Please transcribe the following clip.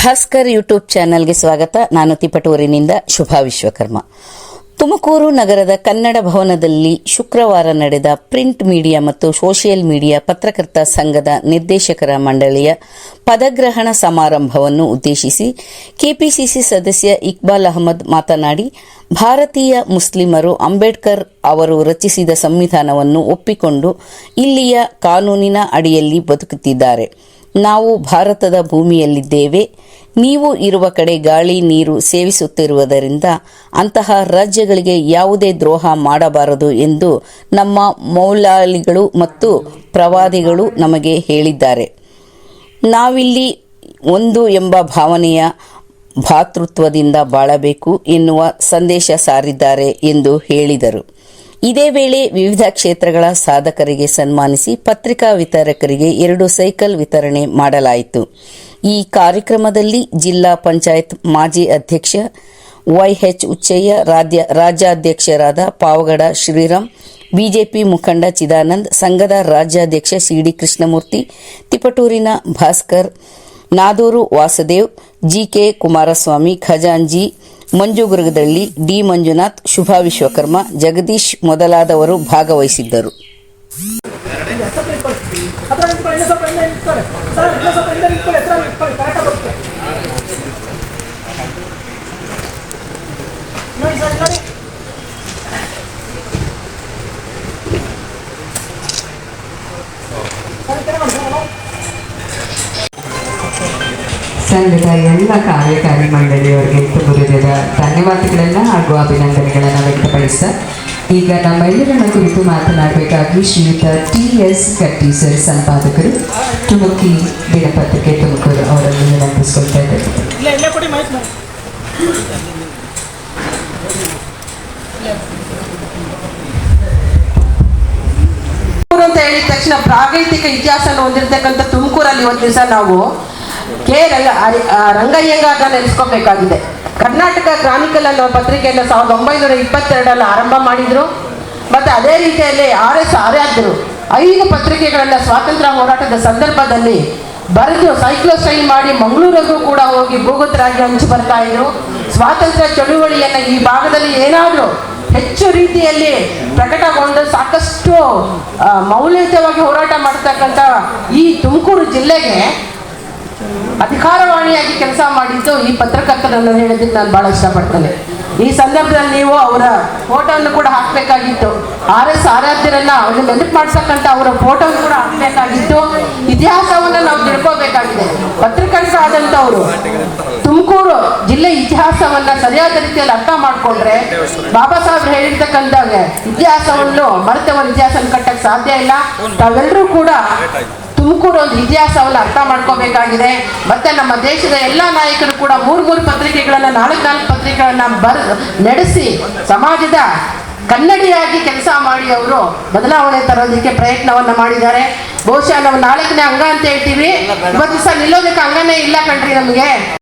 Bhaskar YouTube ಚಾನೆಲ್ಗೆ ಸ್ವಾಗತ. ನಾನು ತಿಪಟೂರಿನಿಂದ ಶುಭಾ ವಿಶ್ವಕರ್ಮ. ತುಮಕೂರು ನಗರದ ಕನ್ನಡ ಭವನದಲ್ಲಿ ಶುಕ್ರವಾರ ನಡೆದ ಪ್ರಿಂಟ್ ಮೀಡಿಯಾ ಮತ್ತು ಸೋಷಿಯಲ್ ಮೀಡಿಯಾ ಪತ್ರಕರ್ತ ಸಂಘದ ನಿರ್ದೇಶಕರ ಮಂಡಳಿಯ ಪದಗ್ರಹಣ ಸಮಾರಂಭವನ್ನು ಉದ್ದೇಶಿಸಿ ಕೆಪಿಸಿಸಿ ಸದಸ್ಯ ಇಕ್ಬಾಲ್ ಅಹಮದ್ ಮಾತನಾಡಿ, ಭಾರತೀಯ ಮುಸ್ಲಿಮರು ಅಂಬೇಡ್ಕರ್ ಅವರು ರಚಿಸಿದ ಸಂವಿಧಾನವನ್ನು ಒಪ್ಪಿಕೊಂಡು ಇಲ್ಲಿಯ ಕಾನೂನಿನ ಅಡಿಯಲ್ಲಿ ಬದುಕುತ್ತಿದ್ದಾರೆ. ನಾವು ಭಾರತದ ಭೂಮಿಯಲ್ಲಿದ್ದೇವೆ. ನೀವು ಇರುವ ಕಡೆ ಗಾಳಿ, ನೀರು ಸೇವಿಸುತ್ತಿರುವುದರಿಂದ ಅಂತಹ ರಾಜ್ಯಗಳಿಗೆ ಯಾವುದೇ ದ್ರೋಹ ಮಾಡಬಾರದು ಎಂದು ನಮ್ಮ ಮೌಲಾಲಿಗಳು ಮತ್ತು ಪ್ರವಾದಿಗಳು ನಮಗೆ ಹೇಳಿದ್ದಾರೆ. ನಾವಿಲ್ಲಿ ಒಂದು ಎಂಬ ಭಾವನೆಯ ಭಾತೃತ್ವದಿಂದ ಬಾಳಬೇಕು ಎನ್ನುವ ಸಂದೇಶ ಸಾರಿದ್ದಾರೆ ಎಂದು ಹೇಳಿದರು. ಇದೇ ವೇಳೆ ವಿವಿಧ ಕ್ಷೇತ್ರಗಳ ಸಾಧಕರಿಗೆ ಸನ್ಮಾನಿಸಿ ಪತ್ರಿಕಾ ವಿತರಕರಿಗೆ ಎರಡು ಸೈಕಲ್ ವಿತರಣೆ ಮಾಡಲಾಯಿತು. ಈ ಕಾರ್ಯಕ್ರಮದಲ್ಲಿ ಜಿಲ್ಲಾ ಪಂಚಾಯತ್ ಮಾಜಿ ಅಧ್ಯಕ್ಷ ವೈಎಚ್ ಉಚ್ಚಯ್ಯ, ರಾಜ್ಯ ರಾಜ್ಯಾಧ್ಯಕ್ಷರಾದ ಪಾವಗಡ ಶ್ರೀರಾಮ್, ಬಿಜೆಪಿ ಮುಖಂಡ ಚಿದಾನಂದ್, ಸಂಘದ ರಾಜ್ಯಾಧ್ಯಕ್ಷ ಸಿಡಿ ಕೃಷ್ಣಮೂರ್ತಿ, ತಿಪಟೂರಿನ ಭಾಸ್ಕರ್, ನಾದೂರು ವಾಸುದೇವ್, ಜಿಕೆ ಕುಮಾರಸ್ವಾಮಿ, ಖಜಾಂಜಿ ಮಂಜುಗುರುಗದಳ್ಳಿ ಡಿ ಮಂಜುನಾಥ್ ಶುಭಾ ವಿಶ್ವಕರ್ಮ ಜಗದೀಶ್ ಮೊದಲಾದವರು ಭಾಗವಹಿಸಿದ್ದರು ಸಂಘದ ಎಲ್ಲ ಕಾರ್ಯಕಾರಿ ಮಂಡಳಿಯವರಿಗೆ ತುಂಬ ಹೃದಯದ ಧನ್ಯವಾದಗಳೆಲ್ಲ ಹಾಗೂ ಅಭಿನಂದನೆಗಳನ್ನು ವ್ಯಕ್ತಪಡಿಸ್ತಾ ಈಗ ನಮ್ಮೆಲ್ಲರನ್ನ ಕುರಿತು ಮಾತನಾಡಬೇಕಾಗಿ ಶ್ರೀಯುತ ಟಿ ಎಸ್ ಕಟ್ಟಿ ಸರ್ ಸಂಪಾದಕರು ತುಮಕಿ ದಿನಪತ್ರಿಕೆ ತುಮಕೂರು ಅವರನ್ನು ವಿನಂತಿಸ್ಕೊಳ್ತಾ ಇದ್ದಾರೆ ಅಂತ ಹೇಳಿದ ತಕ್ಷಣ ಪ್ರಾಗೈತಿಕ ಇತಿಹಾಸನ ಹೊಂದಿರತಕ್ಕಂಥ ತುಮಕೂರಲ್ಲಿ ಒಂದು ದಿವಸ ನಾವು ಕೆ ರಂಗಯ್ಯಂಗಾಗ ನೆನೆಸ್ಕೋಬೇಕಾಗಿದೆ. ಕರ್ನಾಟಕ ಕ್ರಾನಿಕಲ್ ಅನ್ನೋ ಪತ್ರಿಕೆಯನ್ನು ಸಾವಿರದ ಒಂಬೈನೂರ ಇಪ್ಪತ್ತೆರಡರಲ್ಲಿ ಆರಂಭ ಮಾಡಿದ್ರು. ಮತ್ತೆ ಅದೇ ರೀತಿಯಲ್ಲಿ ಆರ್ ಎಸ್ ಆರ್ಯಾದ್ರು ಐದು ಪತ್ರಿಕೆಗಳನ್ನು ಸ್ವಾತಂತ್ರ್ಯ ಹೋರಾಟದ ಸಂದರ್ಭದಲ್ಲಿ ಬರೆದು ಸೈಕ್ಲೋಸ್ಟೈಲ್ ಮಾಡಿ ಮಂಗಳೂರಿಗೂ ಕೂಡ ಹೋಗಿ ಭೂಗತರಾಗಿ ಹಂಚಿ ಬರ್ತಾ ಇದ್ರು. ಸ್ವಾತಂತ್ರ್ಯ ಚಳುವಳಿಯನ್ನು ಈ ಭಾಗದಲ್ಲಿ ಏನಾದರೂ ಹೆಚ್ಚು ರೀತಿಯಲ್ಲಿ ಪ್ರಕಟಗೊಂಡು ಸಾಕಷ್ಟು ಮೌಲ್ಯಯುತವಾಗಿ ಹೋರಾಟ ಮಾಡ್ತಕ್ಕಂಥ ಈ ತುಮಕೂರು ಜಿಲ್ಲೆಗೆ ಅಧಿಕಾರವಾಣಿಯಾಗಿ ಕೆಲಸ ಮಾಡಿದ್ದು ಈ ಪತ್ರಕರ್ತರನ್ನು ಹೇಳೋದಕ್ಕೆ ನಾನು ಬಹಳ ಇಷ್ಟಪಡ್ತೇನೆ. ಈ ಸಂದರ್ಭದಲ್ಲಿ ನೀವು ಅವರ ಫೋಟೋವನ್ನು ಕೂಡ ಹಾಕಬೇಕಾಗಿತ್ತು. ಆರ್ ಎಸ್ ಆರಾಧ್ಯರನ್ನ ಅವ್ರನ್ನ ನೆನಪು ಮಾಡ್ಸಕ್ಕಂತ ಅವರ ಫೋಟೋವನ್ನು ಕೂಡ ಹಾಕಬೇಕಾಗಿತ್ತು. ಇತಿಹಾಸವನ್ನು ನಾವು ತಿಳ್ಕೋಬೇಕಾಗಿದೆ. ಪತ್ರಕರ್ತ ಆದಂಥವರು. ತುಮಕೂರು ಜಿಲ್ಲೆ ಇತಿಹಾಸವನ್ನ ಸರಿಯಾದ ರೀತಿಯಲ್ಲಿ ಅರ್ಥ ಮಾಡ್ಕೊಂಡ್ರೆ ಬಾಬಾ ಸಾಹೇಬ್ ಹೇಳಿರ್ತಕ್ಕಂಥ ಇತಿಹಾಸವನ್ನು ಮರೆತವರ ಇತಿಹಾಸ ಕಟ್ಟಕ್ಕೆ ಸಾಧ್ಯ ಇಲ್ಲ. ತಾವೆಲ್ಲರೂ ಕೂಡ ತುಮಕೂರು ಒಂದು ಇತಿಹಾಸವನ್ನು ಅರ್ಥ ಮಾಡ್ಕೋಬೇಕಾಗಿದೆ. ಮತ್ತೆ ನಮ್ಮ ದೇಶದ ಎಲ್ಲ ನಾಯಕರು ಕೂಡ ಮೂರು ಮೂರು ಪತ್ರಿಕೆಗಳನ್ನು ನಾಲ್ಕು ನಾಲ್ಕು ಪತ್ರಿಕೆಗಳನ್ನು ಬರ್ ನಡೆಸಿ ಸಮಾಜದ ಕನ್ನಡಿಯಾಗಿ ಕೆಲಸ ಮಾಡಿ ಅವರು ಬದಲಾವಣೆ ತರೋದಕ್ಕೆ ಪ್ರಯತ್ನವನ್ನ ಮಾಡಿದ್ದಾರೆ. ಬಹುಶಃ ನಾವು ನಾಲ್ಕನೇ ಅಂಗ ಅಂತ ಹೇಳ್ತೀವಿ. ಇವತ್ತು ದಿವಸ ನಿಲ್ಲೋದಕ್ಕೆ ಅಂಗನೇ ಇಲ್ಲ ಕಣ್ರಿ ನಮಗೆ.